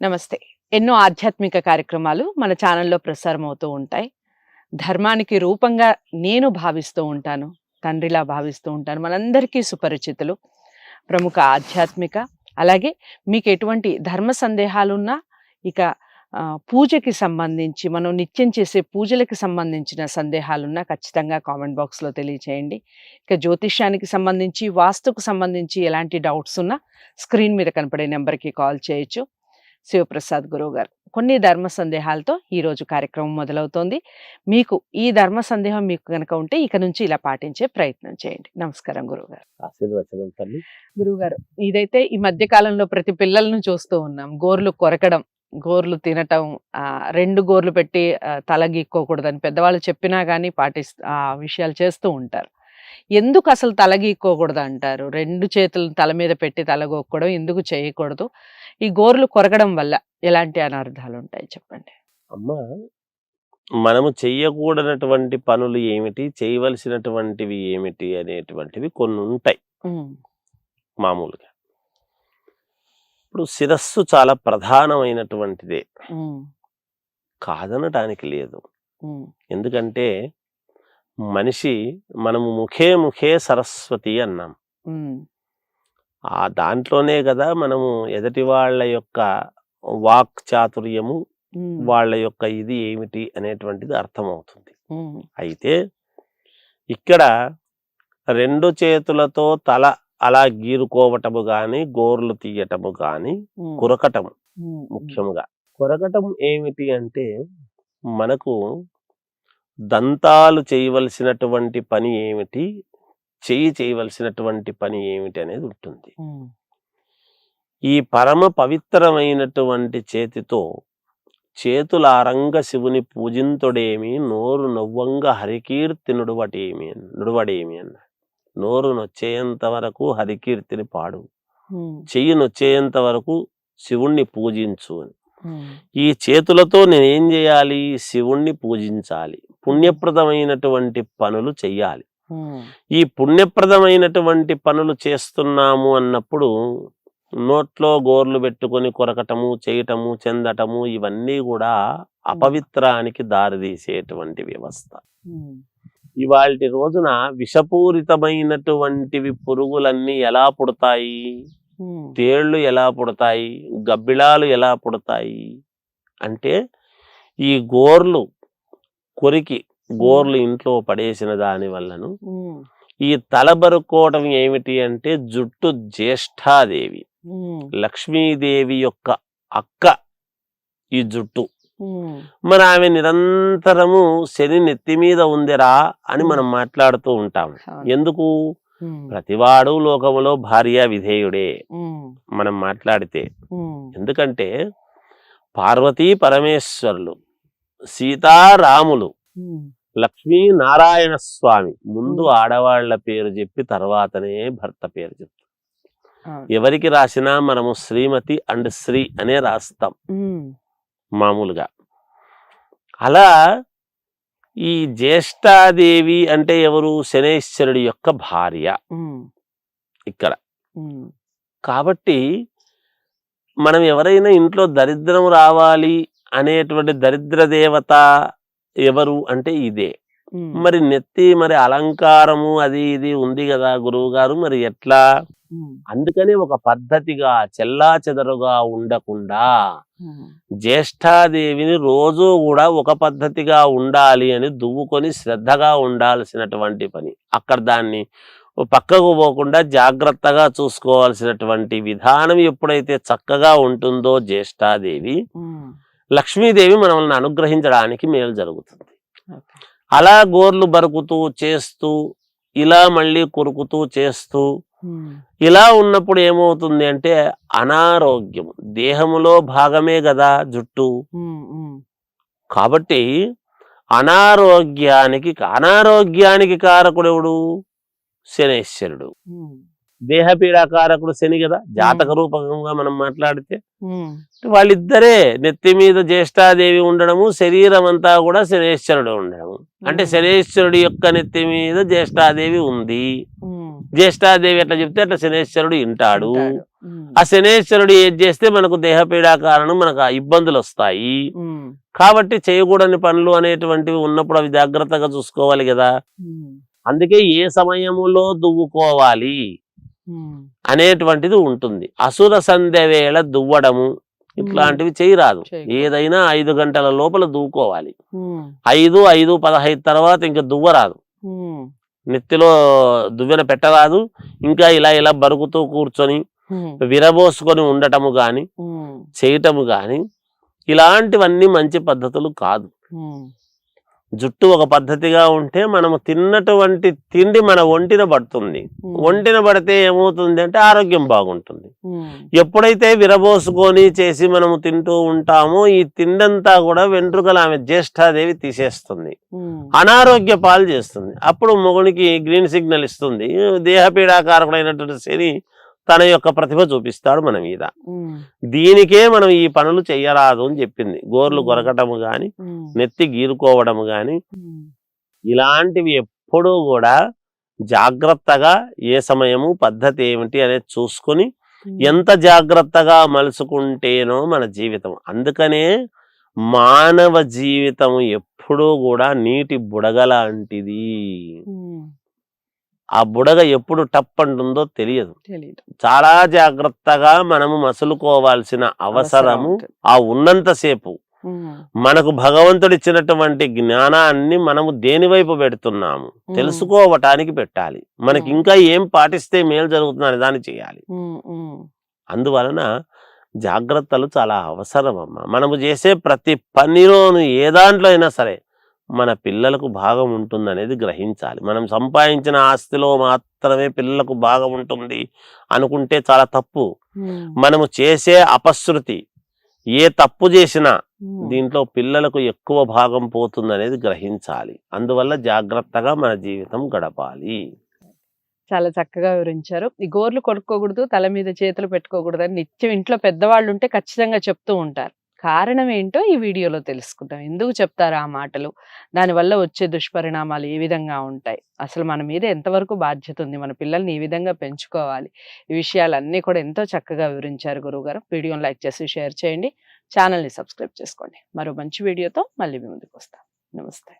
నమస్తే. ఎన్నో ఆధ్యాత్మిక కార్యక్రమాలు మన ఛానల్లో ప్రసారం అవుతూ ఉంటాయి. ధర్మానికి రూపంగా నేను భావిస్తూ ఉంటాను. తండ్రిలా భావిస్తూ ఉంటాను. మనందరికీ సుపరిచితులు. ప్రముఖ ఆధ్యాత్మిక అలాగే మీకు ఎటువంటి ధర్మ సందేహాలున్నా ఇక పూజకి సంబంధించి మనం నిత్యం చేసే పూజలకి సంబంధించిన సందేహాలున్నా ఖచ్చితంగా కామెంట్ బాక్స్లో తెలియచేయండి. ఇక జ్యోతిష్యానికి సంబంధించి వాస్తుకు సంబంధించి ఎలాంటి డౌట్స్ ఉన్నా స్క్రీన్ మీద కనపడే నెంబర్కి కాల్ చేయొచ్చు. శివప్రసాద్ గురువు గారు. కొన్ని ధర్మ సందేహాలతో ఈ రోజు కార్యక్రమం మొదలవుతోంది. మీకు ఈ ధర్మ సందేహం మీకు కనుక ఉంటే ఇక నుంచి ఇలా పాటించే ప్రయత్నం చేయండి. నమస్కారం గురువు గారు. ఆశీర్వచనం తల్లి. గురువు గారు ఇదైతే ఈ మధ్య కాలంలో ప్రతి పిల్లలను చూస్తూ ఉన్నాం. గోర్లు కొరకడం గోర్లు తినటం ఆ, రెండు గోర్లు పెట్టి తల గీక్కోకూడదని పెద్దవాళ్ళు చెప్పినా కానీ పాటిస్తూ ఆ విషయాలు చేస్తూ ఉంటారు. ఎందుకు అసలు తల గీక్కోకూడదు అంటారు? రెండు చేతులు తల మీద పెట్టి తల గోక్కోవడం ఎందుకు చేయకూడదు? ఈ గోర్లు కొరకడం వల్ల ఎలాంటి అనర్థాలు ఉంటాయి చెప్పండి? అమ్మ మనము చెయ్యకూడనటువంటి పనులు ఏమిటి? చేయవలసినటువంటివి ఏమిటి? అనేటువంటివి కొన్ని ఉంటాయి మామూలుగా. ఇప్పుడు శిరస్సు చాలా ప్రధానమైనటువంటిదే. కాదనటానికి లేదు. ఎందుకంటే మనిషి మనము ముఖే ముఖే సరస్వతి అన్నాం. ఆ దాంట్లోనే కదా మనము ఎదటి వాళ్ళ యొక్క వాక్ చాతుర్యము వాళ్ళ యొక్క ఇది ఏమిటి అనేటువంటిది అర్థమవుతుంది. అయితే ఇక్కడ రెండు చేతులతో తల అలా గీరుకోవటము గాని గోర్లు తీయటము గాని కురకటము ముఖ్యముగా. కొరకటం ఏమిటి అంటే మనకు దంతాలు చేయవలసినటువంటి పని ఏమిటి? చెయ్యి చేయవలసినటువంటి పని ఏమిటి అనేది ఉంటుంది. ఈ పరమ పవిత్రమైనటువంటి చేతితో చేతులారంగ శివుని పూజింతుడేమి నోరు నవ్వంగ హరికీర్తి నుడువటేమి అన్న- నుడువడేమి అన్న. నోరు నొచ్చేంత వరకు హరికీర్తిని పాడు. చెయ్యి నొచ్చేంత వరకు శివుణ్ణి పూజించు అని. ఈ చేతులతో నేనేం చేయాలి? శివుణ్ణి పూజించాలి. పుణ్యప్రదమైనటువంటి పనులు చెయ్యాలి. ఈ పుణ్యప్రదమైనటువంటి పనులు చేస్తున్నాము అన్నప్పుడు నోట్లో గోర్లు పెట్టుకొని కొరకటము చేయటము చెందటము ఇవన్నీ కూడా అపవిత్రానికి దారితీసేటువంటి వ్యవస్థ. ఇవాళ రోజున విషపూరితమైనటువంటివి పురుగులన్నీ ఎలా పుడతాయి? తేళ్ళు ఎలా పుడతాయి? గబ్బిళాలు ఎలా పుడతాయి? అంటే ఈ గోర్లు కొరికి గోర్లు ఇంట్లో పడేసిన దాని వల్లను ఈ తలబరుకోవటం ఏమిటి అంటే జుట్టు జ్యేష్ఠాదేవి. లక్ష్మీదేవి యొక్క అక్క ఈ జుట్టు. మరి ఆమె నిరంతరము శని నెత్తి మీద ఉందిరా అని మనం మాట్లాడుతూ ఉంటాం. ఎందుకు? ప్రతివాడు లోకములో భార్య విధేయుడే మనం మాట్లాడితే. ఎందుకంటే పార్వతీ పరమేశ్వరులు సీతారాములు లక్ష్మీ నారాయణ స్వామి ముందు. ఆడవాళ్ళ పేరు చెప్పి తర్వాతనే భర్త పేరు చెప్తాం. ఎవరికి రాసినా మనము శ్రీమతి అండ్ శ్రీ అనే రాస్తాం. మామూలుగా. అలా ఈ జ్యేష్ఠాదేవి అంటే ఎవరు? శనేశ్వరుడి యొక్క భార్య. ఇక్కడ. కాబట్టి మనం ఎవరైనా ఇంట్లో దరిద్రం రావాలి అనేటువంటి దరిద్ర దేవత ఎవరు అంటే ఇదే. మరి నెత్తి మరి అలంకారము అది ఇది ఉంది కదా గురువు గారు మరి ఎట్లా? అందుకని ఒక పద్ధతిగా చెల్లా చెదరుగా ఉండకుండా జ్యేష్ఠాదేవిని రోజు కూడా ఒక పద్ధతిగా ఉండాలి అని దువ్వుకొని శ్రద్ధగా ఉండాల్సినటువంటి పని. అక్కడ దాన్ని పక్కకు పోకుండా జాగ్రత్తగా చూసుకోవాల్సినటువంటి విధానం ఎప్పుడైతే చక్కగా ఉంటుందో జ్యేష్ఠాదేవి లక్ష్మీదేవి మనల్ని అనుగ్రహించడానికి మేలు జరుగుతుంది. అలా గోర్లు బరుకుతూ చేస్తూ ఇలా మళ్ళీ కొరుకుతూ చేస్తూ ఇలా ఉన్నప్పుడు ఏమవుతుంది అంటే అనారోగ్యం. దేహములో భాగమే కదా జుట్టు. కాబట్టి అనారోగ్యానికి అనారోగ్యానికి కారకుడెవడు శనేశ్వరుడు. దేహపీడాకారకుడు శని కదా జాతక రూపకంగా మనం మాట్లాడితే వాళ్ళిద్దరే నెత్తి మీద జ్యేష్ఠాదేవి ఉండడము శరీరం అంతా కూడా శనేశ్వరుడు ఉండడము. అంటే శనేశ్వరుడి యొక్క నెత్తి మీద జ్యేష్ఠాదేవి ఉంది. జ్యేష్ఠాదేవి ఎట్లా చెప్తే అట్లా శనేశ్వరుడు వింటాడు ఆ శనేశ్వరుడు ఏది చేస్తే మనకు దేహపీడా కారణం మనకు ఆ ఇబ్బందులు వస్తాయి. కాబట్టి చేయకూడని పనులు అనేటువంటివి ఉన్నప్పుడు అవి జాగ్రత్తగా చూసుకోవాలి కదా. అందుకే ఏ సమయములో దువ్వుకోవాలి? అనేటువంటిది ఉంటుంది. అసుర సంధ్య వేళ దువ్వడము ఇట్లాంటివి చేయరాదు. ఏదైనా ఐదు గంటల లోపల దువ్వుకోవాలి. ఐదు ఐదు పదహైదు తర్వాత ఇంకా దువ్వరాదు. నెత్తిలో దువ్వెన పెట్టరాదు. ఇంకా ఇలా ఇలా బరుకుతూ కూర్చొని విరబోసుకొని ఉండటము గాని చేయటము గాని ఇలాంటివన్నీ మంచి పద్ధతులు కాదు. జుట్టు ఒక పద్ధతిగా ఉంటే మనము తిన్నటువంటి తిండి మన ఒంటిన పడుతుంది. ఒంటిన పడితే ఏమవుతుంది అంటే ఆరోగ్యం బాగుంటుంది. ఎప్పుడైతే విరబోసుకొని చేసి మనము తింటూ ఉంటామో ఈ తిండంతా కూడా వెంట్రుకలు ఆమె జ్యేష్ఠాదేవి తీసేస్తుంది. అనారోగ్య పాలు చేస్తుంది. అప్పుడు మొగునికి గ్రీన్ సిగ్నల్ ఇస్తుంది. దేహపీడాకారకుడైనటువంటి శని తన యొక్క ప్రతిభ చూపిస్తాడు మన మీద. దీనికే మనం ఈ పనులు చెయ్యరాదు అని చెప్పింది. గోర్లు. కొరకటము గాని నెత్తి గీరుకోవడము గాని ఇలాంటివి ఎప్పుడూ కూడా జాగ్రత్తగా ఏ సమయము పద్ధతి ఏమిటి అనేది చూసుకుని ఎంత జాగ్రత్తగా మలుచుకుంటేనో మన జీవితం. అందుకనే మానవ జీవితం ఎప్పుడూ కూడా నీటి బుడగ లాంటిది. ఉమ్, ఆ బుడగ ఎప్పుడు టప్ అంటుందో తెలియదు చాలా జాగ్రత్తగా మనము మసులుకోవాల్సిన అవసరము. ఆ ఉన్నంతసేపు. మనకు భగవంతుడు ఇచ్చినటువంటి జ్ఞానాన్ని మనము దేని వైపు పెడుతున్నాము? తెలుసుకోవటానికి పెట్టాలి. మనకి. ఇంకా ఏం పాటిస్తే మేలు జరుగుతుందని దాన్ని చేయాలి. అందువలన జాగ్రత్తలు చాలా అవసరం అమ్మా మనము చేసే ప్రతి పనిలోను ఏ దాంట్లో అయినా సరే మన పిల్లలకు భాగం ఉంటుందనేది గ్రహించాలి. మనం సంపాదించిన ఆస్తిలో మాత్రమే పిల్లలకు భాగం ఉంటుంది అనుకుంటే చాలా తప్పు. మనము చేసే అపశృతి ఏ తప్పు చేసినా. దీంట్లో పిల్లలకు ఎక్కువ భాగం పోతుందనేది గ్రహించాలి. అందువల్ల జాగ్రత్తగా మన జీవితం గడపాలి. చాలా చక్కగా వివరించారు. ఈ గోర్లు కొడుకోకూడదు తల మీద చేతులు పెట్టుకోకూడదు అని నిత్యం ఇంట్లో పెద్దవాళ్ళు ఉంటే ఖచ్చితంగా చెప్తూ ఉంటారు. కారణం ఏంటో ఈ వీడియోలో తెలుసుకుంటాం. ఎందుకు చెప్తారు ఆ మాటలు? దానివల్ల వచ్చే దుష్పరిణామాలు ఏ విధంగా ఉంటాయి? అసలు మన మీద ఎంతవరకు బాధ్యత ఉంది? మన పిల్లల్ని ఈ విధంగా పెంచుకోవాలి? ఈ విషయాలన్నీ కూడా ఎంతో చక్కగా వివరించారు గురువుగారు. వీడియోని లైక్ చేసి షేర్ చేయండి. ఛానల్ని సబ్స్క్రైబ్ చేసుకోండి. మరో మంచి వీడియోతో మళ్ళీ మీ ముందుకు వస్తాం. నమస్తే.